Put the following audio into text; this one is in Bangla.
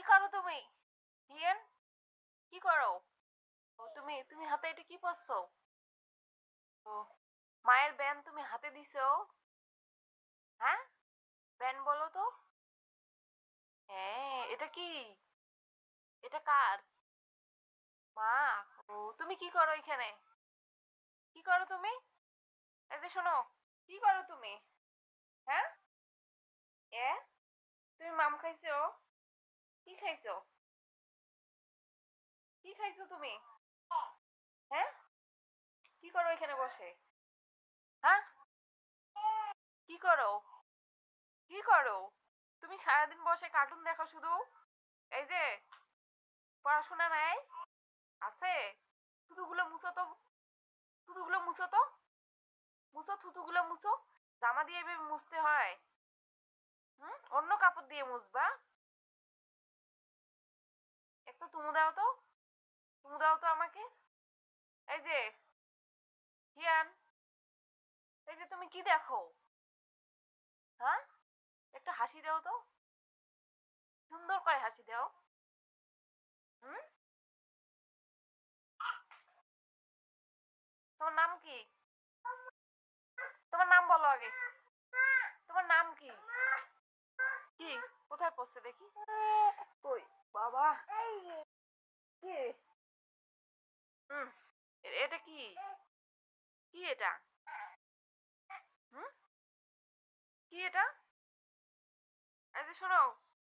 কি করো তুমি? হিয়েন কি করো? ও, তুমি তুমি হাতে এটা কি পরছো? ও, মায়ের ব্যান তুমি হাতে দিছো? হ্যাঁ? ব্যান বলো তো। হ্যাঁ এটা কি? এটা কার? মা, ও, তুমি কি করো এখানে? কি করো তুমি? এই যে শোনো, কি করো তুমি? হ্যাঁ? এ, তুমি মাম খাইছো? কি খাইছো? কি খাইছো তুমি? হ্যাঁ? কি করো এখানে বসে? হ্যাঁ কি করো? কি করো? তুমি সারাদিন বসে কার্টুন দেখো শুধু? এই যে, পড়াশোনা নাই? আছে? থুতুগুলো মুছো তো। থুতুগুলো মুছো তো? মুছো, থুতুগুলো মুছো? জামা দিয়ে এভাবে মুছতে হয়। হুম? অন্য কাপড় দিয়ে মুছবা? তুমু দাও তো। তুমু দাও তো আমাকে। এই যে, হিয়ান, এই যে তুমি কি দেখো? হ্যাঁ? একটা হাসি দাও তো। সুন্দর করে হাসি দাও। হুম? তোমার নাম কি? তোমার নাম বলো আগে। তোমার নাম কি? কি? কোথায় পড়ছে দেখি? কই? বাবা। কি? হুম এটা কি? কি এটা? হুম? কি এটা? যে শোনো